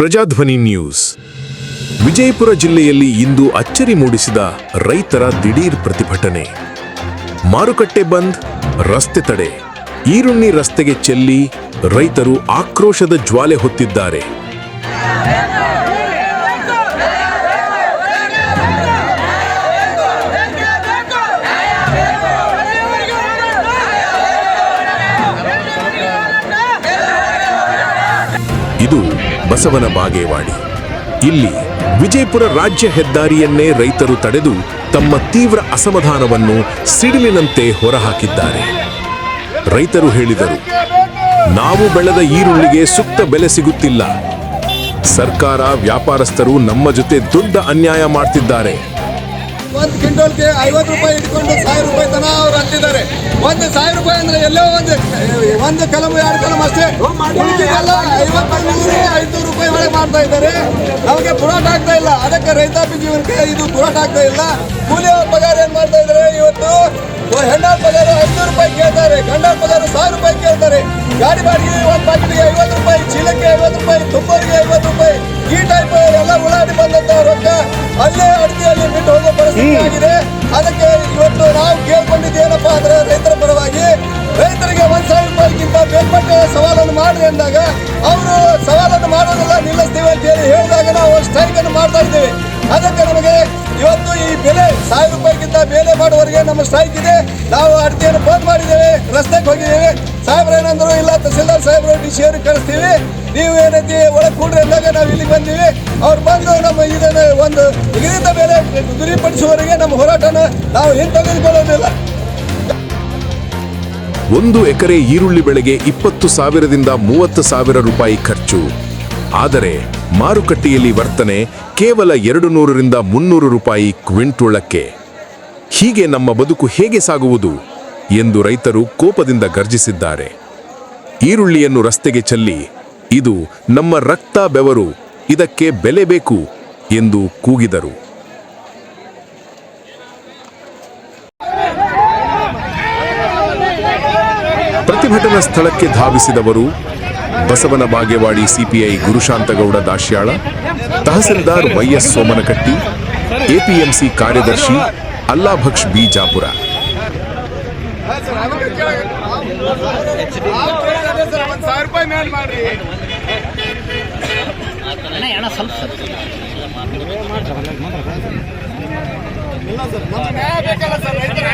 Prajadhwani news. Vijayapura ಜಿಲ್ಲೆಯಲ್ಲಿ ಇಂದು ಅಚ್ಚರಿ ಮೂಡಿಸಿದ ರೈತರ ದಿಢೀರ್ ಪ್ರತಿಭಟನೆ. ಮಾರುಕಟ್ಟೆ ಬಂದ್, ರಸ್ತೆ ತಡೆ. ಈರುಣ್ಣಿ ರಸ್ತೆಗೆ ಚೆಲ್ಲಿ ರೈತರು ಆಕ್ರೋಶದ ಜ್ವಾಲೆ ಹೊತ್ತಿದ್ದಾರೆ. ಬಸವನ ಬಾಗೇವಾಡಿ. ಇಲ್ಲಿ ವಿಜಯಪುರ ರಾಜ್ಯ ಹೆದ್ದಾರಿಯನ್ನೇ ರೈತರು ತಡೆದು ತಮ್ಮ ತೀವ್ರ ಅಸಮಾಧಾನವನ್ನು ಸಿಡಿಲಿನಂತೆ ಹೊರಹಾಕಿದ್ದಾರೆ. ರೈತರು ಹೇಳಿದರು, ನಾವು ಬೆಳೆದ ಈರುಳ್ಳಿಗೆ ಸೂಕ್ತ ಬೆಲೆ ಸಿಗುತ್ತಿಲ್ಲ. ಸರ್ಕಾರ ವ್ಯಾಪಾರಸ್ಥರು ನಮ್ಮ ಜೊತೆ ದೊಡ್ಡ ಅನ್ಯಾಯ ಮಾಡ್ತಿದ್ದಾರೆ. ಒಂದು ಕ್ವಿಂಟೋಲ್ಗೆ ಐವತ್ತು ರೂಪಾಯಿ ಇಟ್ಕೊಂಡು ಸಾವಿರ ರೂಪಾಯಿ ತನ ಅವ್ರು ಹತ್ತಿದ್ದಾರೆ. ಒಂದು ಸಾವಿರ ರೂಪಾಯಿ ಅಂದ್ರೆ ಎಲ್ಲೋ ಒಂದು ಒಂದು ಕಲಮು, ಎರಡು ಕಲಮು ಅಷ್ಟೇ. ಐವತ್ತು ನೂರು ರೂಪಾಯಿ ಒಳಗೆ ಮಾಡ್ತಾ ಇದ್ದಾರೆ. ನಮಗೆ ಪುರಾಟ ಆಗ್ತಾ ಇಲ್ಲ. ಅದಕ್ಕೆ ರೈತಾಪಿ ಜೀವನಕ್ಕೆ ಇದು ಪುರಾಟ ಆಗ್ತಾ ಇಲ್ಲ. ಕೂಲಿ ಪಗಾರ ಏನ್ ಮಾಡ್ತಾ ಇದ್ದಾರೆ? ಇವತ್ತು ಹೆಣ್ಣು ಪಗಾರ ಐನೂರು ರೂಪಾಯಿ ಕೇಳ್ತಾರೆ. ಗಂಡ ಪಗಾರ ಸಾವಿರ ರೂಪಾಯಿ ಕೇಳ್ತಾರೆ. ಗಾಡಿ ಬಾಡಿಗೆ ಒಂದು ಪಾಕೆಟ್ಗೆ ಐವತ್ತು ರೂಪಾಯಿ, ಚೀಲಕ್ಕೆ ಐವತ್ತು ರೂಪಾಯಿ, ತುಪ್ಪರಿಗೆ ಐವತ್ತು ರೂಪಾಯಿ. ಈ ಟೈಪ್ ಎಲ್ಲ ಉಳ್ಳಾಡಿ ಬಂದಂತ ರೊಕ್ಕ ಅಲ್ಲೇ ಪರಿಸ್ಥಿತಿ ಆಗಿದೆ. ಅದಕ್ಕೆ ಇವತ್ತು ನಾವು ಕೇಳ್ಕೊಂಡಿದ್ದೇನಪ್ಪ ಅಂದ್ರೆ ರೈತರ ಪರವಾಗಿ ರೈತರಿಗೆ ಒಂದ್ ಸಾವಿರ ರೂಪಾಯಿಗಿಂತ ಬೇರ್ಪಟ್ಟೆ ಸವಾಲನ್ನು ಮಾಡ್ರಿ ಅಂದಾಗ ಅವರು ಸವಾಲನ್ನು ಮಾಡೋದಿಲ್ಲ ನಿಲ್ಲಿಸ್ತೀವಿ ಅಂತ ಹೇಳಿ ಹೇಳಿದಾಗ ನಾವು ಸ್ಟ್ರೈಕ್ ಅನ್ನು ಮಾಡ್ತಾ ಇದ್ದೇವೆ. ಅದಕ್ಕೆ ನಮಗೆ ಇವತ್ತು ಈ ಬೆಲೆ, ಸಾವಿರ ರೂಪಾಯಿಗಿಂತ ಬೆಲೆ ಮಾಡುವವರೆಗೆ ನಮ್ಮ ಸ್ಟ್ರೈಕ್ ಇದೆ. ನಾವು ಅಡಿಕೆಯನ್ನು ಬಂದ್ ಮಾಡಿದ್ದೇವೆ, ರಸ್ತೆಗೆ ಹೋಗಿದ್ದೇವೆ. ಸಾಹೇಬ್ರು, ಏನಂದ್ರು, ಇಲ್ಲ, ತಹಸೀಲ್ದಾರ್ ಸಾಹೇಬ್ರು, ಡಿ ಸಿ ಅವ್ರಿಗೆ ಕಳಿಸ್ತೀವಿ. ನೀವು ಏನೈತಿ, ಒಳಗೆ ಕೂಡ್ರಿ ಅಂದಾಗ ನಾವು ಇಲ್ಲಿಗೆ ಬಂದೀವಿ. ಅವ್ರು ಬಂದು ನಮ್ಮ ಇದನ್ನು ಒಂದು ನಿಗದಿತ ಮೇಲೆ ಗುರಿಪಡಿಸುವವರೆಗೆ ನಮ್ಮ ಹೋರಾಟನ ನಾವು ಹಿಂತೆಗೆದುಕೊಳ್ಳೋದಿಲ್ಲ ಒಂದು ಎಕರೆ ಈರುಳ್ಳಿ ಬೆಳೆಗೆ ಇಪ್ಪತ್ತು ಸಾವಿರದಿಂದ ಮೂವತ್ತು ಸಾವಿರ ರೂಪಾಯಿ ಖರ್ಚು. ಆದರೆ ಮಾರುಕಟ್ಟೆಯಲ್ಲಿ ವರ್ತನೆ ಕೇವಲ ಎರಡು ನೂರರಿಂದ ಮುನ್ನೂರು ರೂಪಾಯಿ ಕ್ವಿಂಟೋಳಕ್ಕೆ. ಹೀಗೆ ನಮ್ಮ ಬದುಕು ಹೇಗೆ ಸಾಗುವುದು? ಎಂದು ರೈತರು ಕೋಪದಿಂದ ಗರ್ಜಿಸಿದ್ದಾರೆ. ಈರುಳ್ಳಿಯನ್ನು ರಸ್ತೆಗೆ ಚೆಲ್ಲಿ, ಇದು ನಮ್ಮ ರಕ್ತ ಬೆವರು, ಇದಕ್ಕೆ ಬೆಲೆ ಬೇಕು ಎಂದು ಕೂಗಿದರು. ಪ್ರತಿಭಟನಾ ಸ್ಥಳಕ್ಕೆ ಧಾವಿಸಿದವರು Basavana Bagewadi CPI Gurushantagouda Dashyal, tahsildar YS Somanakatti APMC ಕಾರ್ಯದರ್ಶಿ ಅಲ್ಲಾಭಕ್ಷ್ ಬಿ ಜಾಪುರ. ಸಾವಿರ ರೂಪಾಯಿ ಮೇಲೆ ಮಾಡ್ರಿ. ಅಣ್ಣ ಅಣ್ಣ ಸ್ವಲ್ಪ ಸ್ವಲ್ಪ ಇಲ್ಲ ಸರ್ ನಮ್ಗೆ ನ್ಯಾಯ ಬೇಕಲ್ಲ ಸರ್ ರೈತರ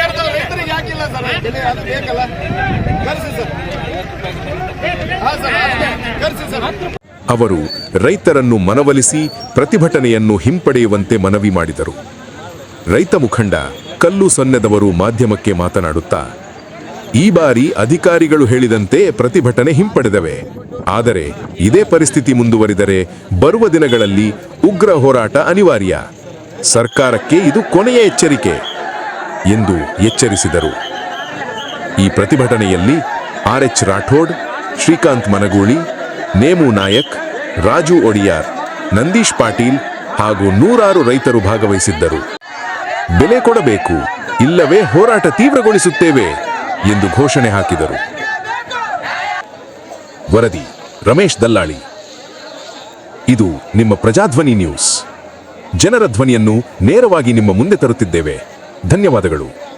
ಹೇಳ್ತಾರೆ ರೈತರಿಗೆ ಯಾಕಿಲ್ಲ ಸರ್ ಬೆಲೆ ಅದು ಬೇಕಲ್ಲ. ಕರೆಸಿ ಸರ್. ಹಾಂ ಸರ್ ಅದಕ್ಕೆ ಕರೆಸಿ ಸರ್. ಅವರು ರೈತರನ್ನು ಮನವೊಲಿಸಿ ಪ್ರತಿಭಟನೆಯನ್ನು ಹಿಂಪಡೆಯುವಂತೆ ಮನವಿ ಮಾಡಿದರು. ರೈತ ಮುಖಂಡ ಕಲ್ಲು ಸೊನ್ನೆದವರು ಮಾಧ್ಯಮಕ್ಕೆ ಮಾತನಾಡುತ್ತಾ, ಈ ಬಾರಿ ಅಧಿಕಾರಿಗಳು ಹೇಳಿದಂತೆ ಪ್ರತಿಭಟನೆ ಹಿಂಪಡೆದವೆ. ಆದರೆ ಇದೇ ಪರಿಸ್ಥಿತಿ ಮುಂದುವರಿದರೆ ಬರುವ ದಿನಗಳಲ್ಲಿ ಉಗ್ರ ಹೋರಾಟ ಅನಿವಾರ್ಯ. ಸರ್ಕಾರಕ್ಕೆ ಇದು ಕೊನೆಯ ಎಚ್ಚರಿಕೆ ಎಂದು ಎಚ್ಚರಿಸಿದರು. ಈ ಪ್ರತಿಭಟನೆಯಲ್ಲಿ ಆರ್ ಎಚ್ ರಾಠೋಡ್, ಶ್ರೀಕಾಂತ್ ಮನಗೂಳಿ, ನೇಮು ನಾಯಕ್, ರಾಜು ಒಡಿಯಾರ್, ನಂದೀಶ್ ಪಾಟೀಲ್ ಹಾಗೂ ನೂರಾರು ರೈತರು ಭಾಗವಹಿಸಿದ್ದರು. ಬೆಲೆ ಕೊಡಬೇಕು, ಇಲ್ಲವೇ ಹೋರಾಟ ತೀವ್ರಗೊಳಿಸುತ್ತೇವೆ ಎಂದು ಘೋಷಣೆ ಹಾಕಿದರು. ವರದಿ, ರಮೇಶ್ ದಲ್ಲಾಳಿ. ಇದು ನಿಮ್ಮ ಪ್ರಜಾಧ್ವನಿ ನ್ಯೂಸ್. ಜನರ ಧ್ವನಿಯನ್ನು ನೇರವಾಗಿ ನಿಮ್ಮ ಮುಂದೆ ತರುತ್ತಿದ್ದೇವೆ. ಧನ್ಯವಾದಗಳು.